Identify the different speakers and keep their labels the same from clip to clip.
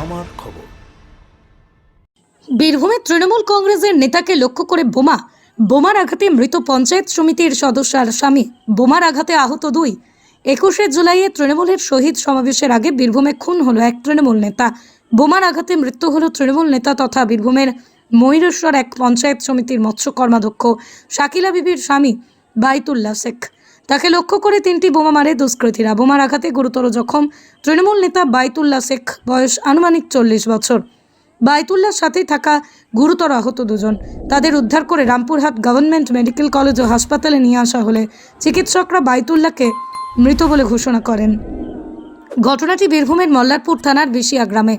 Speaker 1: আমার খবর।
Speaker 2: বীরভূমে তৃণমূল কংগ্রেসের নেতাকে লক্ষ্য করে বোমা। বোমার আঘাতে মৃত পঞ্চায়েত সমিতির সদস্য আর স্বামী। বোমার আঘাতে আহত দুই। একুশে জুলাইয়ে তৃণমূলের শহীদ সমাবেশের আগে বীরভূমে খুন হলো এক তৃণমূল নেতা। বোমার আঘাতে মৃত্যু হলো তৃণমূল নেতা তথা বীরভূমের ময়ূরেশ্বর এক পঞ্চায়েত সমিতির মৎস্য কর্মাধ্যক্ষ শাকিলা বিবির স্বামী বাইতুল্লাহ শেখ। তাকে লক্ষ্য করে তিনটি বোমা মারে দুষ্কৃতীরা। বোমার আঘাতে গুরুতর জখম তৃণমূল নেতা বাইতুল্লাহ শেখ, বয়স আনুমানিক চল্লিশ বছর। বাইতুল্লাহর সাথেই থাকা গুরুতর আহত দুজন। তাদের উদ্ধার করে রামপুরহাট গভর্নমেন্ট মেডিকেল কলেজ ও হাসপাতালে নিয়ে আসা হলে চিকিৎসকরা বাইতুল্লাহকে মৃত বলে ঘোষণা করেন। ঘটনাটি বীরভূমের মল্লারপুর থানার বিশিয়া গ্রামে।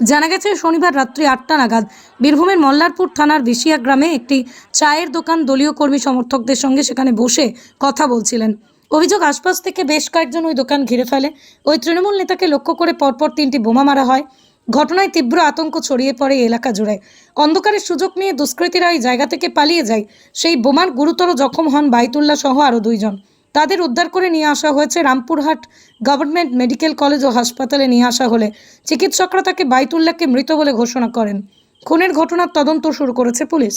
Speaker 2: জানা গেছে, শনিবার রাত্রি আটটা নাগাদ বীরভূমের মল্লারপুর থানার বিশিয়া গ্রামে একটি চায়ের দোকান দলীয় কর্মী সমর্থকদের সঙ্গে সেখানে বসে কথা বলছিলেন। অভিযোগ, আশপাশ থেকে বেশ কয়েকজন ওই দোকান ঘিরে ফেলে। ওই তৃণমূল নেতাকে লক্ষ্য করে পরপর তিনটি বোমা মারা হয়। ঘটনায় তীব্র আতঙ্ক ছড়িয়ে পড়ে এলাকা জুড়ে। অন্ধকারের সুযোগ নিয়ে দুষ্কৃতীরা এই জায়গা থেকে পালিয়ে যায়। সেই বোমার গুরুতর জখম হন বাইতুল্লাহ সহ আরও দুইজন। তাদের উদ্ধার করে নিয়ে আসা হয়েছে রামপুরহাট গভর্নমেন্ট মেডিকেল কলেজ ও হাসপাতালে নিয়ে আসা হলে। চিকিৎসকরা তাকে বাইতুল্লাহকে মৃত বলে ঘোষণা করেন। খুনের ঘটনার তদন্ত শুরু করেছে পুলিশ।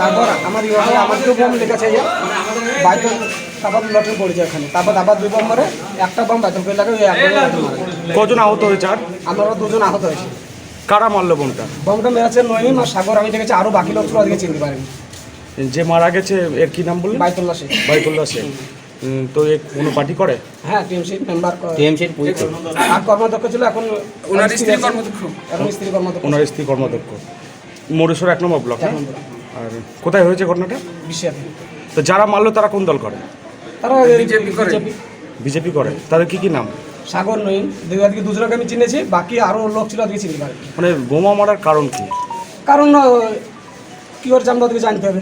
Speaker 3: তারপর আমার ইয়ে আমার দু বোম লেগেছে যে বাইতল তারপর লটে পড়েছে এখানে তারপর আবার দুই বোম মারে একটা বোম বাইতল করে লাগে
Speaker 4: কজন আহত হয়েছে আর?
Speaker 3: আমরা দুজন আহত হয়েছি।
Speaker 4: কারা মারলো বোনটা
Speaker 3: বোমটা মেরেছে নয়নিম আর সাগর। আমি দেখেছি আরও বাকি লোক ওদিকে চিনতে পারিনি।
Speaker 4: যে মারা গেছে এর কি নাম বললেন?
Speaker 3: বাইতুল্লাহ শেখ।
Speaker 4: বাইতুল্লাহ শেখ। তো এ কোনো পার্টি করে?
Speaker 3: হ্যাঁ টিএমসির মেম্বার
Speaker 5: টিএমসির পুলিশ।
Speaker 3: আর কর্মাধ্যক্ষ ছিল এখন ওনার স্ত্রী কর্মাধ্যক্ষ। এখন স্ত্রী কর্মাধ্যক্ষ।
Speaker 4: ওনার স্ত্রী কর্মাধ্যক্ষ। মোরেশ্বর এক নম্বর ব্লক হ্যাঁ? আর কোথায় হয়েছে ঘটনাটা?
Speaker 3: বিশ্বের
Speaker 4: তো যারা মারলো তারা কোন দল করে?
Speaker 3: তারা বিজেপি করে।
Speaker 4: বিজেপি করে। তাদের কি কি নাম?
Speaker 3: সাগর নই দুই আজকে দুজনকে আমি চিনেছি বাকি আরও লোক ছিল আজকে চিনতে পারি।
Speaker 4: মানে বোমা মারার কারণ কি?
Speaker 3: কারণ কী করছে আমরা ওদেরকে জানতে হবে।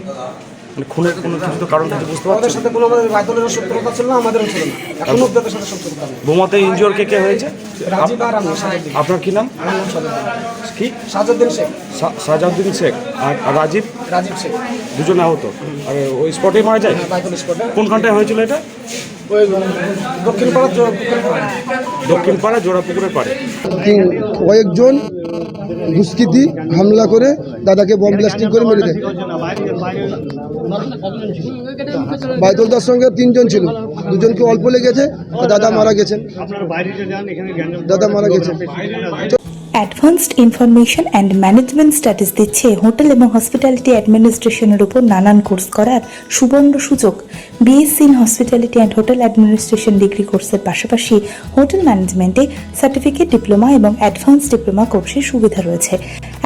Speaker 4: মানে খুনের কোনো কিছু তো কারণ কিছু বুঝতে
Speaker 3: সাথে কোনো আমাদের বাইতলেরও শত্রুতা ছিল না আমাদেরও ছিল না। এখন অব্দি সাথে শত্রুতা নেই
Speaker 4: বোমাতে ইনজিওর কে কে হয়েছে?
Speaker 3: রাজীব আর আমি
Speaker 4: আপনার কি নাম?
Speaker 3: আমার নাম সাজুদ্দিন
Speaker 4: কি?
Speaker 3: সাজুদ্দিন শেখ।
Speaker 4: সা- সাজাউদ্দিন শেখ। আর আর রাজীব?
Speaker 3: রাজীব শেখ।
Speaker 4: দুজন আহত। আর ওই স্পটেই মারা যায়?
Speaker 3: স্পটে
Speaker 4: কোনখানটায় হয়েছিল এটা?
Speaker 3: ওই দক্ষিণ পাড়া।
Speaker 4: দক্ষিণ পাড়া জোড়াপুকুরের পাড়ে।
Speaker 6: কয়েকজন দুষ্কৃতী হামলা করে দাদাকে বম ব্লাস্টিং করে মেরে দেয়। বাইতুলদার সঙ্গে তিনজন ছিল। দুজনকে অল্প লেগেছে? দাদা মারা গেছেন। দাদা মারা গেছেন।
Speaker 7: Advanced information and management status দিচ্ছে হোটেল এবং হসপিটালিটি অ্যাডমিনিস্ট্রেশনের উপর নানান কোর্স করার সুবর্ণ সুযোগ। BSc in hospitality and hotel administration degree কোর্সের পাশাপাশি হোটেল ম্যানেজমেন্টে সার্টিফিকেট ডিপ্লোমা এবং অ্যাডভান্স ডিপ্লোমা কোর্সের সুবিধা রয়েছে।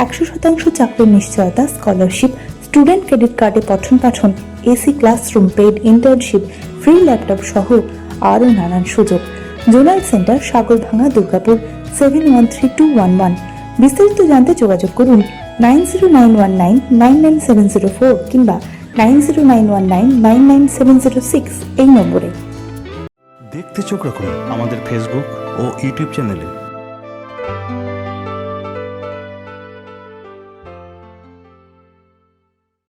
Speaker 7: একশো শতাংশ চাকরির নিশ্চয়তা স্কলারশিপ স্টুডেন্ট ক্রেডিট কার্ডে পঠন পাঠন, AC classroom, paid internship, free laptop সহ আরও নানান সুযোগ। Zonal centre, Sagarbhanga, Durgapur seven one three two one one বিস্তারিত জানতে যোগাযোগ করুন nine zero nine one nine nine nine seven zero four কিংবা nine zero nine one nine nine nine seven zero six এই নম্বরে।
Speaker 1: দেখতে চোখ রাখুন আমাদের ফেসবুক ও ইউটিউব চ্যানেলে